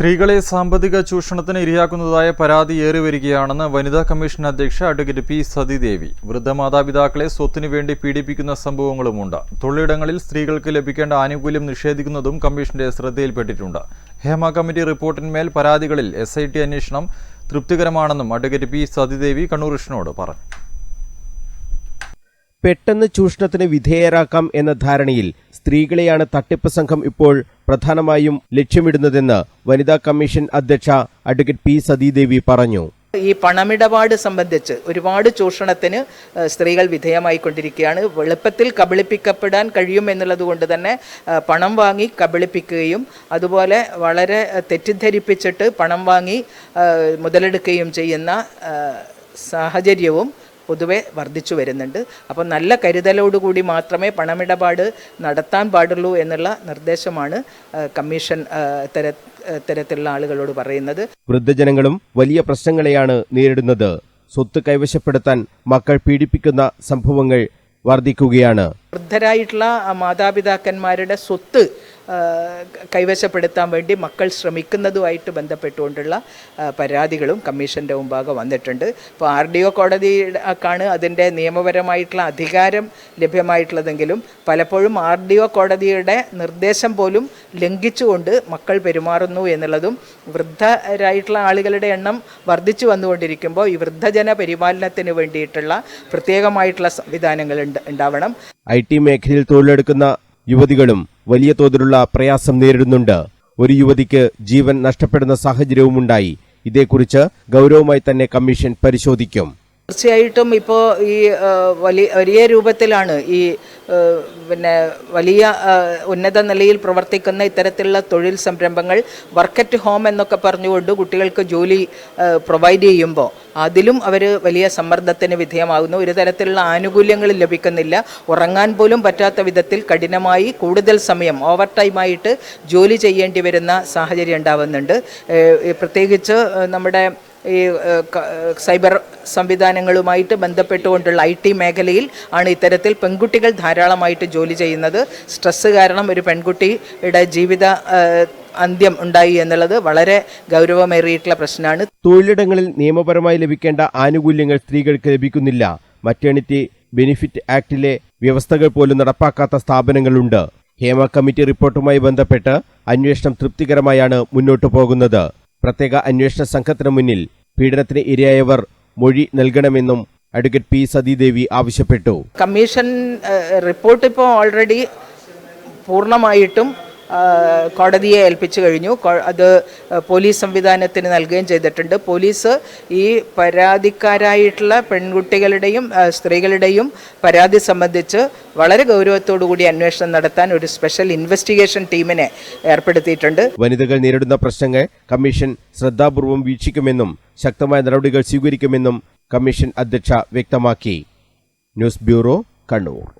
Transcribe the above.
സ്ത്രീകളെ സാമ്പത്തിക ചൂഷണത്തിന് ഇരയാക്കുന്നതായ പരാതി ഏറി വരികയാണെന്ന് വനിതാ കമ്മീഷൻ അധ്യക്ഷ അഡ്വക്കേറ്റ് പി സതിദേവി. വൃദ്ധ മാതാപിതാക്കളെ സ്വത്തിനു വേണ്ടി പീഡിപ്പിക്കുന്ന സംഭവങ്ങളുമുണ്ട്. തൊഴിലിടങ്ങളിൽ സ്ത്രീകൾക്ക് ലഭിക്കേണ്ട ആനുകൂല്യം നിഷേധിക്കുന്നതും കമ്മീഷന്റെ ശ്രദ്ധയിൽപ്പെട്ടിട്ടുണ്ട്. ഹേമ കമ്മിറ്റി റിപ്പോർട്ടിന്മേൽ പരാതികളിൽ എസ് ഐ ടി അന്വേഷണം തൃപ്തികരമാണെന്നും അഡ്വക്കേറ്റ് പി സതിദേവി കണ്ണൂർ കൃഷ്ണനോട് പറഞ്ഞു. പെട്ടെന്ന് ചൂഷണത്തിന് വിധേയരാക്കാം എന്ന ധാരണയിൽ സ്ത്രീകളെയാണ് തട്ടിപ്പ് സംഘം ഇപ്പോൾ പ്രധാനമായും ലക്ഷ്യമിടുന്നതെന്ന് വനിതാ കമ്മീഷൻ അധ്യക്ഷ അഡ്വക്കേറ്റ് പി സതീദേവി പറഞ്ഞു. ഈ പണമിടപാട് സംബന്ധിച്ച് ഒരുപാട് ചൂഷണത്തിന് സ്ത്രീകൾ വിധേയമായിക്കൊണ്ടിരിക്കുകയാണ്. എളുപ്പത്തിൽ കബളിപ്പിക്കപ്പെടാൻ കഴിയും എന്നുള്ളത് കൊണ്ട് തന്നെ പണം വാങ്ങി കബളിപ്പിക്കുകയും അതുപോലെ വളരെ തെറ്റിദ്ധരിപ്പിച്ചിട്ട് പണം വാങ്ങി മുതലെടുക്കുകയും ചെയ്യുന്ന സാഹചര്യവും പൊതുവെ വർദ്ധിച്ചു വരുന്നുണ്ട്. അപ്പോൾ നല്ല കരുതലോടുകൂടി മാത്രമേ പണമിടപാട് നടത്താൻ പാടുള്ളൂ എന്നുള്ള നിർദ്ദേശമാണ് കമ്മീഷൻ തര തരത്തിലുള്ള ആളുകളോട് പറയുന്നത്. വൃദ്ധജനങ്ങളും വലിയ പ്രശ്നങ്ങളെയാണ് നേരിടുന്നത്. സ്വത്ത് കൈവശപ്പെടുത്താൻ മക്കൾ പീഡിപ്പിക്കുന്ന സംഭവങ്ങൾ വർദ്ധിക്കുകയാണ്. വൃദ്ധരായിട്ടുള്ള മാതാപിതാക്കന്മാരുടെ സ്വത്ത് കൈവശപ്പെടുത്താൻ വേണ്ടി മക്കൾ ശ്രമിക്കുന്നതുമായിട്ട് ബന്ധപ്പെട്ടുകൊണ്ടുള്ള പരാതികളും കമ്മീഷന്റെ മുമ്പാകെ വന്നിട്ടുണ്ട്. ഇപ്പോൾ ആർ ഡി ഒ കോടതിക്കാണ് അതിന്റെ നിയമപരമായിട്ടുള്ള അധികാരം ലഭ്യമായിട്ടുള്ളതെങ്കിലും പലപ്പോഴും ആർ ഡി ഒ കോടതിയുടെ നിർദ്ദേശം പോലും ലംഘിച്ചുകൊണ്ട് മക്കൾ പെരുമാറുന്നു എന്നുള്ളതും വൃദ്ധരായിട്ടുള്ള ആളുകളുടെ എണ്ണം വർദ്ധിച്ചു വന്നുകൊണ്ടിരിക്കുമ്പോൾ ഈ വൃദ്ധജന പരിപാലനത്തിന് വേണ്ടിയിട്ടുള്ള പ്രത്യേകമായിട്ടുള്ള സംവിധാനങ്ങൾ ഉണ്ട്- ഉണ്ടാവണം. ഐ ടി മേഖലയിൽ തൊഴിലെടുക്കുന്ന യുവതികളും വലിയ തോതിലുള്ള പ്രയാസം നേരിടുന്നുണ്ട്. ഒരു യുവതിക്ക് ജീവൻ നഷ്ടപ്പെടുന്ന സാഹചര്യവുമുണ്ടായി. ഇതേക്കുറിച്ച് ഗൗരവമായി തന്നെ കമ്മീഷൻ പരിശോധിക്കും. തീർച്ചയായിട്ടും ഇപ്പോൾ ഈ വലിയ വലിയ രൂപത്തിലാണ് ഈ പിന്നെ വലിയ ഉന്നത നിലയിൽ പ്രവർത്തിക്കുന്ന ഇത്തരത്തിലുള്ള തൊഴിൽ സംരംഭങ്ങൾ വർക്കറ്റ് ഹോം എന്നൊക്കെ പറഞ്ഞുകൊണ്ട് കുട്ടികൾക്ക് ജോലി പ്രൊവൈഡ് ചെയ്യുമ്പോൾ അതിലും അവർ വലിയ സമ്മർദ്ദത്തിന് വിധേയമാകുന്നു. ഒരു തരത്തിലുള്ള ആനുകൂല്യങ്ങൾ ലഭിക്കുന്നില്ല. ഉറങ്ങാൻ പോലും പറ്റാത്ത വിധത്തിൽ കഠിനമായി കൂടുതൽ സമയം ഓവർ ടൈമായിട്ട് ജോലി ചെയ്യേണ്ടി വരുന്ന സാഹചര്യം ഉണ്ടാവുന്നുണ്ട്. പ്രത്യേകിച്ച് നമ്മുടെ ഈ സൈബർ സംവിധാനങ്ങളുമായിട്ട് ബന്ധപ്പെട്ടുകൊണ്ടുള്ള ഐ ടി മേഖലയിൽ ആണ് ഇത്തരത്തിൽ പെൺകുട്ടികൾ ധാരാളമായിട്ട് ജോലി ചെയ്യുന്നത്. സ്ട്രെസ്സ് കാരണം ഒരു പെൺകുട്ടിയുടെ ജീവിത അന്ത്യം ഉണ്ടായി എന്നുള്ളത് വളരെ ഗൗരവമേറിയിട്ടുള്ള പ്രശ്നമാണ്. തൊഴിലിടങ്ങളിൽ നിയമപരമായി ലഭിക്കേണ്ട ആനുകൂല്യങ്ങൾ സ്ത്രീകൾക്ക് ലഭിക്കുന്നില്ല. മറ്റേണിറ്റി ബെനിഫിറ്റ് ആക്ടിലെ വ്യവസ്ഥകൾ പോലും നടപ്പാക്കാത്ത സ്ഥാപനങ്ങളുണ്ട്. ഹേമ കമ്മിറ്റി റിപ്പോർട്ടുമായി ബന്ധപ്പെട്ട് അന്വേഷണം തൃപ്തികരമായാണ് മുന്നോട്ടു പോകുന്നത്. പ്രത്യേക അന്വേഷണ സംഘത്തിനു മുന്നിൽ പീഡനത്തിന് ഇരയായവർ മൊഴി നൽകണമെന്നും അഡ്വക്കേറ്റ് പി സതീദേവി ആവശ്യപ്പെട്ടു. കമ്മീഷൻ റിപ്പോർട്ട് ഇപ്പോൾ ഓൾറെഡി പൂർണമായിട്ടും കോടതിയെ ഏൽപ്പിച്ചു കഴിഞ്ഞു. അത് പോലീസ് സംവിധാനത്തിന് നൽകുകയും ചെയ്തിട്ടുണ്ട്. പോലീസ് ഈ പരാതിക്കാരായിട്ടുള്ള പെൺകുട്ടികളുടെയും സ്ത്രീകളുടെയും പരാതി സംബന്ധിച്ച് വളരെ ഗൗരവത്തോടു കൂടി അന്വേഷണം നടത്താൻ ഒരു സ്പെഷ്യൽ ഇൻവെസ്റ്റിഗേഷൻ ടീമിനെ ഏർപ്പെടുത്തിയിട്ടുണ്ട്. വനിതകൾ നേരിടുന്ന പ്രശ്നങ്ങൾ കമ്മീഷൻ ശ്രദ്ധാപൂർവം വീക്ഷിക്കുമെന്നും ശക്തമായ നടപടികൾ സ്വീകരിക്കുമെന്നും കമ്മീഷൻ അധ്യക്ഷ വ്യക്തമാക്കി. News bureau Kannur.